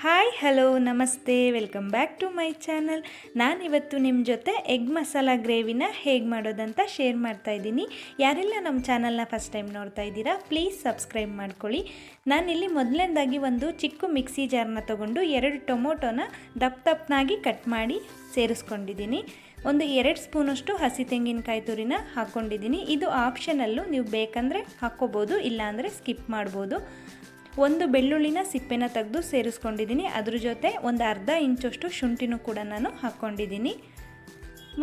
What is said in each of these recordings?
Hi, hello, ನಮಸ್ತೆ, welcome back to my channel. ನಾನಿವತ್ತು ನಿಮ್ಮ ಜೊತೆ ಎಗ್ ಮಸಾಲ ಗ್ರೇವಿನ ಹೇಗೆ ಮಾಡೋದಂತ ಶೇರ್ ಮಾಡ್ತಾ ಇದ್ದೀನಿ. ಯಾರೆಲ್ಲ ನಮ್ಮ ಚಾನಲ್ನ ಫಸ್ಟ್ ಟೈಮ್ ನೋಡ್ತಾ ಇದ್ದೀರಾ, ಪ್ಲೀಸ್ ಸಬ್ಸ್ಕ್ರೈಬ್ ಮಾಡ್ಕೊಳ್ಳಿ. ನಾನಿಲ್ಲಿ ಮೊದಲನೇದಾಗಿ ಒಂದು ಚಿಕ್ಕ ಮಿಕ್ಸಿ ಜಾರ್ನ ತೊಗೊಂಡು ಎರಡು ಟೊಮೊಟೊನ ದಪ್ಪ ದಪ್ಪನಾಗಿ ಕಟ್ ಮಾಡಿ ಸೇರಿಸ್ಕೊಂಡಿದ್ದೀನಿ. ಒಂದು ಎರಡು ಸ್ಪೂನಷ್ಟು ಹಸಿ ತೆಂಗಿನಕಾಯಿ ತುರಿನ ಹಾಕ್ಕೊಂಡಿದ್ದೀನಿ ಇದು ಆಪ್ಷನಲ್ಲು ನೀವು ಬೇಕಂದರೆ ಹಾಕ್ಕೋಬೋದು, ಇಲ್ಲಾಂದರೆ ಸ್ಕಿಪ್ ಮಾಡ್ಬೋದು. ಒಂದು ಬೆಳ್ಳುಳ್ಳಿನ ಸಿಪ್ಪೆನ ತೆಗೆದು ಸೇರಿಸ್ಕೊಂಡಿದ್ದೀನಿ. ಅದ್ರ ಜೊತೆ ಒಂದು ಅರ್ಧ ಇಂಚಷ್ಟು ಶುಂಠಿನೂ ಕೂಡ ನಾನು ಹಾಕ್ಕೊಂಡಿದ್ದೀನಿ.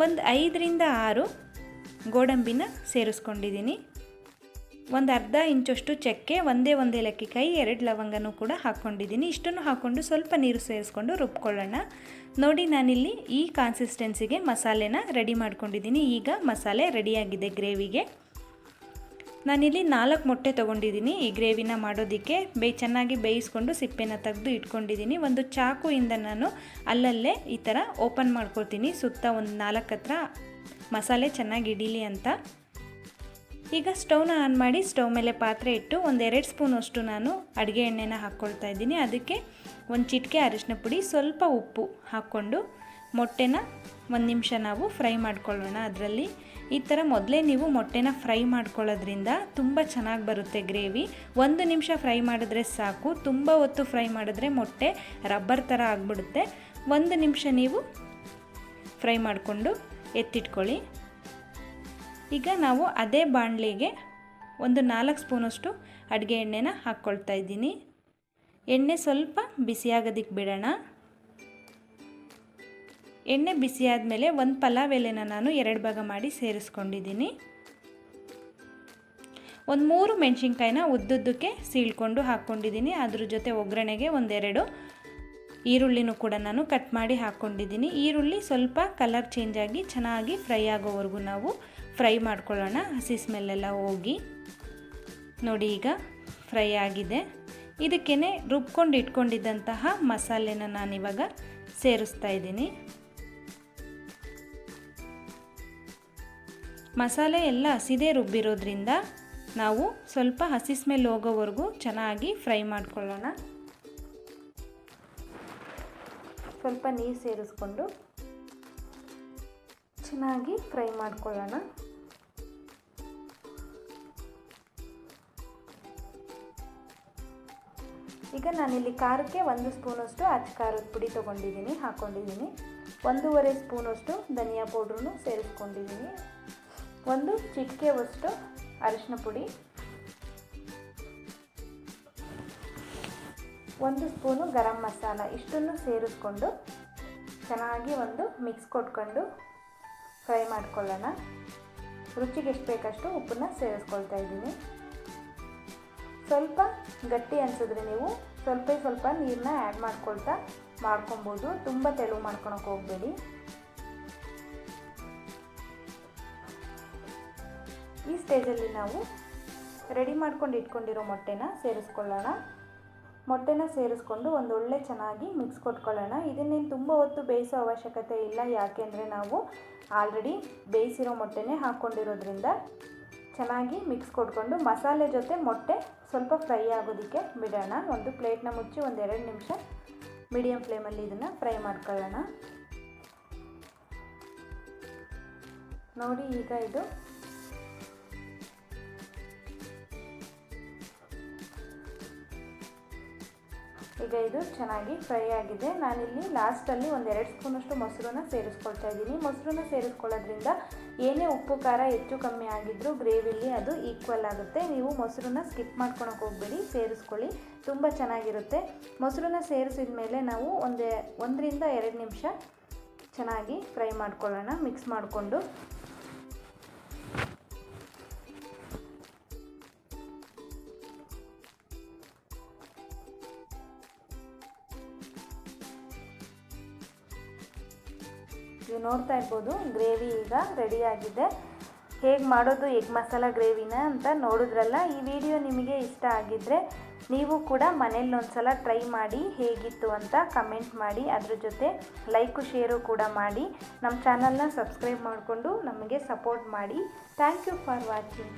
ಒಂದು ಐದರಿಂದ ಆರು ಗೋಡಂಬಿನ ಸೇರಿಸ್ಕೊಂಡಿದ್ದೀನಿ. ಒಂದು ಅರ್ಧ ಇಂಚಷ್ಟು ಚಕ್ಕೆ, ಒಂದೇ ಒಂದು ಏಲಕ್ಕಿಕಾಯಿ, ಎರಡು ಲವಂಗನೂ ಕೂಡ ಹಾಕ್ಕೊಂಡಿದ್ದೀನಿ. ಇಷ್ಟನ್ನು ಹಾಕ್ಕೊಂಡು ಸ್ವಲ್ಪ ನೀರು ಸೇರಿಸ್ಕೊಂಡು ರುಬ್ಕೊಳ್ಳೋಣ. ನೋಡಿ, ನಾನಿಲ್ಲಿ ಈ ಕಾನ್ಸಿಸ್ಟೆನ್ಸಿಗೆ ಮಸಾಲೆನ ರೆಡಿ ಮಾಡ್ಕೊಂಡಿದ್ದೀನಿ. ಈಗ ಮಸಾಲೆ ರೆಡಿಯಾಗಿದೆ ಗ್ರೇವಿಗೆ. ನಾನಿಲ್ಲಿ ನಾಲ್ಕು ಮೊಟ್ಟೆ ತೊಗೊಂಡಿದ್ದೀನಿ. ಈ ಗ್ರೇವಿನ ಮಾಡೋದಕ್ಕೆ ಬೇ, ಚೆನ್ನಾಗಿ ಬೇಯಿಸ್ಕೊಂಡು ಸಿಪ್ಪೆನ ತೆಗೆದು ಇಟ್ಕೊಂಡಿದ್ದೀನಿ. ಒಂದು ಚಾಕುಯಿಂದ ನಾನು ಅಲ್ಲಲ್ಲೇ ಈ ಥರ ಓಪನ್ ಮಾಡ್ಕೊಳ್ತೀನಿ. ಸುತ್ತ ಒಂದು ನಾಲ್ಕು ಹತ್ರ ಮಸಾಲೆ ಚೆನ್ನಾಗಿ ಇಡೀಲಿ ಅಂತ. ಈಗ ಸ್ಟವ್ನ ಆನ್ ಮಾಡಿ ಸ್ಟವ್ ಮೇಲೆ ಪಾತ್ರೆ ಇಟ್ಟು ಒಂದು ಎರಡು ಸ್ಪೂನಷ್ಟು ನಾನು ಅಡುಗೆ ಎಣ್ಣೆನ ಹಾಕ್ಕೊಳ್ತಾ ಇದ್ದೀನಿ. ಅದಕ್ಕೆ ಒಂದು ಚಿಟಿಕೆ ಅರಿಶಿನ ಪುಡಿ, ಸ್ವಲ್ಪ ಉಪ್ಪು ಹಾಕ್ಕೊಂಡು ಮೊಟ್ಟೆನ ಒಂದು ನಿಮಿಷ ನಾವು ಫ್ರೈ ಮಾಡ್ಕೊಳ್ಳೋಣ. ಅದರಲ್ಲಿ ಈ ಥರ ಮೊದಲೇ ನೀವು ಮೊಟ್ಟೆನ ಫ್ರೈ ಮಾಡ್ಕೊಳ್ಳೋದ್ರಿಂದ ತುಂಬ ಚೆನ್ನಾಗಿ ಬರುತ್ತೆ ಗ್ರೇವಿ. ಒಂದು ನಿಮಿಷ ಫ್ರೈ ಮಾಡಿದ್ರೆ ಸಾಕು. ತುಂಬ ಹೊತ್ತು ಫ್ರೈ ಮಾಡಿದ್ರೆ ಮೊಟ್ಟೆ ರಬ್ಬರ್ ಥರ ಆಗಿಬಿಡುತ್ತೆ. ಒಂದು ನಿಮಿಷ ನೀವು ಫ್ರೈ ಮಾಡಿಕೊಂಡು ಎತ್ತಿಟ್ಕೊಳ್ಳಿ. ಈಗ ನಾವು ಅದೇ ಬಾಣಲೆಗೆ ಒಂದು ನಾಲ್ಕು ಸ್ಪೂನಷ್ಟು ಅಡುಗೆ ಎಣ್ಣೆನ ಹಾಕ್ಕೊಳ್ತಾ ಇದ್ದೀನಿ. ಎಣ್ಣೆ ಸ್ವಲ್ಪ ಬಿಸಿಯಾಗೋದಕ್ಕೆ ಬಿಡೋಣ. ಎಣ್ಣೆ ಬಿಸಿ ಆದಮೇಲೆ ಒಂದು ಪಲಾವ್ ಎಲೆನ ನಾನು ಎರಡು ಭಾಗ ಮಾಡಿ ಸೇರಿಸ್ಕೊಂಡಿದ್ದೀನಿ. ಒಂದು ಮೂರು ಮೆಣಸಿನ್ಕಾಯಿನ ಉದ್ದುದ್ದಕ್ಕೆ ಸೀಳ್ಕೊಂಡು ಹಾಕ್ಕೊಂಡಿದ್ದೀನಿ ಅದ್ರ ಜೊತೆ ಒಗ್ಗರಣೆಗೆ ಒಂದೆರಡು ಈರುಳ್ಳಿನೂ ಕೂಡ ನಾನು ಕಟ್ ಮಾಡಿ ಹಾಕ್ಕೊಂಡಿದ್ದೀನಿ ಈರುಳ್ಳಿ ಸ್ವಲ್ಪ ಕಲರ್ ಚೇಂಜ್ ಆಗಿ ಚೆನ್ನಾಗಿ ಫ್ರೈ ಆಗೋವರೆಗೂ ನಾವು ಫ್ರೈ ಮಾಡ್ಕೊಳ್ಳೋಣ. ಹಸಿ ಸ್ಮೆಲ್ಲೆಲ್ಲ ಹೋಗಿ. ನೋಡಿ ಈಗ ಫ್ರೈ ಆಗಿದೆ. ಇದಕ್ಕೇ ರುಬ್ಕೊಂಡು ಇಟ್ಕೊಂಡಿದ್ದಂತಹ ಮಸಾಲೆನ ನಾನಿವಾಗ ಸೇರಿಸ್ತಾ ಇದ್ದೀನಿ. ಮಸಾಲೆ ಎಲ್ಲ ಹಸಿದೇ ರುಬ್ಬಿರೋದ್ರಿಂದ ನಾವು ಸ್ವಲ್ಪ ಹಸಿ ಸ್ಮೆಲ್ ಹೋಗೋವರೆಗೂ ಚೆನ್ನಾಗಿ ಫ್ರೈ ಮಾಡ್ಕೊಳ್ಳೋಣ. ಸ್ವಲ್ಪ ನೀರು ಸೇರಿಸ್ಕೊಂಡು ಚೆನ್ನಾಗಿ ಫ್ರೈ ಮಾಡ್ಕೊಳ್ಳೋಣ. ಈಗ ನಾನಿಲ್ಲಿ ಖಾರಕ್ಕೆ ಒಂದು ಸ್ಪೂನಷ್ಟು ಅಚ್ಚ ಖಾರದ ಪುಡಿ ತೊಗೊಂಡಿದ್ದೀನಿ ಹಾಕ್ಕೊಂಡಿದ್ದೀನಿ ಒಂದೂವರೆ ಸ್ಪೂನಷ್ಟು ಧನಿಯಾ ಪೌಡ್ರೂ ಸೇರಿಸ್ಕೊಂಡಿದ್ದೀನಿ. ಒಂದು ಚಿಟಿಕೆವಷ್ಟು ಅರಿಶಿನ ಪುಡಿ, ಒಂದು ಸ್ಪೂನು ಗರಂ ಮಸಾಲ ಇಷ್ಟನ್ನು ಸೇರಿಸ್ಕೊಂಡು ಚೆನ್ನಾಗಿ ಒಂದು ಮಿಕ್ಸ್ ಕೊಟ್ಕೊಂಡು ಫ್ರೈ ಮಾಡ್ಕೊಳ್ಳೋಣ. ರುಚಿಗೆ ಎಷ್ಟು ಬೇಕಷ್ಟು ಉಪ್ಪನ್ನು ಸೇರಿಸ್ಕೊಳ್ತಾ ಇದ್ದೀನಿ. ಸ್ವಲ್ಪ ಗಟ್ಟಿ ಅನಿಸಿದ್ರೆ ನೀವು ಸ್ವಲ್ಪ ಸ್ವಲ್ಪ ನೀರನ್ನ ಆ್ಯಡ್ ಮಾಡ್ಕೊಳ್ತಾ ಮಾಡ್ಕೊಬೋದು ತುಂಬ ತೆಳು ಮಾಡ್ಕೊಳಕ್ಕೆ ಹೋಗಬೇಡಿ. ಈ ಸ್ಟೇಜಲ್ಲಿ ನಾವು ರೆಡಿ ಮಾಡ್ಕೊಂಡು ಇಟ್ಕೊಂಡಿರೋ ಮೊಟ್ಟೆನ ಸೇರಿಸ್ಕೊಳ್ಳೋಣ. ಮೊಟ್ಟೆನ ಸೇರಿಸ್ಕೊಂಡು ಒಂದೊಳ್ಳೆ ಚೆನ್ನಾಗಿ ಮಿಕ್ಸ್ ಕೊಟ್ಕೊಳ್ಳೋಣ. ಇದನ್ನೇನು ತುಂಬ ಹೊತ್ತು ಬೇಯಿಸೋ ಅವಶ್ಯಕತೆ ಇಲ್ಲ. ಯಾಕೆಂದರೆ ನಾವು ಆಲ್ರೆಡಿ ಬೇಯಿಸಿರೋ ಮೊಟ್ಟೆನೇ ಹಾಕ್ಕೊಂಡಿರೋದ್ರಿಂದ ಚೆನ್ನಾಗಿ ಮಿಕ್ಸ್ ಕೊಟ್ಕೊಂಡು ಮಸಾಲೆ ಜೊತೆ ಮೊಟ್ಟೆ ಸ್ವಲ್ಪ ಫ್ರೈ ಆಗೋದಕ್ಕೆ ಬಿಡೋಣ. ಒಂದು ಪ್ಲೇಟ್ನ ಮುಚ್ಚಿ ಒಂದು ಎರಡು ನಿಮಿಷ ಮೀಡಿಯಮ್ ಫ್ಲೇಮಲ್ಲಿ ಇದನ್ನು ಫ್ರೈ ಮಾಡ್ಕೊಳ್ಳೋಣ. ನೋಡಿ ಈಗ ಇದು ಈಗ ಇದು ಚೆನ್ನಾಗಿ ಫ್ರೈ ಆಗಿದೆ. ನಾನಿಲ್ಲಿ ಲಾಸ್ಟಲ್ಲಿ ಒಂದು ಎರಡು ಸ್ಪೂನಷ್ಟು ಮೊಸರನ್ನ ಸೇರಿಸ್ಕೊಳ್ತಾ ಇದ್ದೀನಿ. ಮೊಸರನ್ನ ಸೇರಿಸ್ಕೊಳ್ಳೋದ್ರಿಂದ ಏನೇ ಉಪ್ಪು, ಖಾರ ಹೆಚ್ಚು ಕಮ್ಮಿ ಆಗಿದ್ದರೂ ಗ್ರೇವಿಲಿ ಅದು ಈಕ್ವಲ್ ಆಗುತ್ತೆ. ನೀವು ಮೊಸರನ್ನ ಸ್ಕಿಪ್ ಮಾಡ್ಕೊಳಕ್ಕೆ ಹೋಗ್ಬೇಡಿ. ಸೇರಿಸ್ಕೊಳ್ಳಿ. ತುಂಬ ಚೆನ್ನಾಗಿರುತ್ತೆ. ಮೊಸರನ್ನ ಸೇರಿಸಿದ ಮೇಲೆ ನಾವು ಒಂದೇ ಒಂದರಿಂದ ಎರಡು ನಿಮಿಷ ಚೆನ್ನಾಗಿ ಫ್ರೈ ಮಾಡ್ಕೊಳ್ಳೋಣ. ಮಿಕ್ಸ್ ಮಾಡಿಕೊಂಡು. ನೀವು ನೋಡ್ತಾ ಇರ್ಬೋದು. ಗ್ರೇವಿ ಈಗ ರೆಡಿಯಾಗಿದೆ ಹೇಗೆ ಮಾಡೋದು ಎಗ್ ಮಸಾಲ ಗ್ರೇವಿನ ಅಂತ ನೋಡಿದ್ರಲ್ಲ, ಈ ವಿಡಿಯೋ ನಿಮಗೆ ಇಷ್ಟ ಆಗಿದ್ದರೆ ನೀವು ಕೂಡ ಮನೇಲಿ ಒಂದ್ಸಲ ಟ್ರೈ ಮಾಡಿ ಹೇಗಿತ್ತು ಅಂತ ಕಮೆಂಟ್ ಮಾಡಿ. ಅದ್ರ ಜೊತೆ ಲೈಕು, ಶೇರು ಕೂಡ ಮಾಡಿ. ನಮ್ಮ ಚಾನಲ್ನ ಸಬ್ಸ್ಕ್ರೈಬ್ ಮಾಡಿಕೊಂಡು ನಮಗೆ ಸಪೋರ್ಟ್ ಮಾಡಿ. Thank you for watching.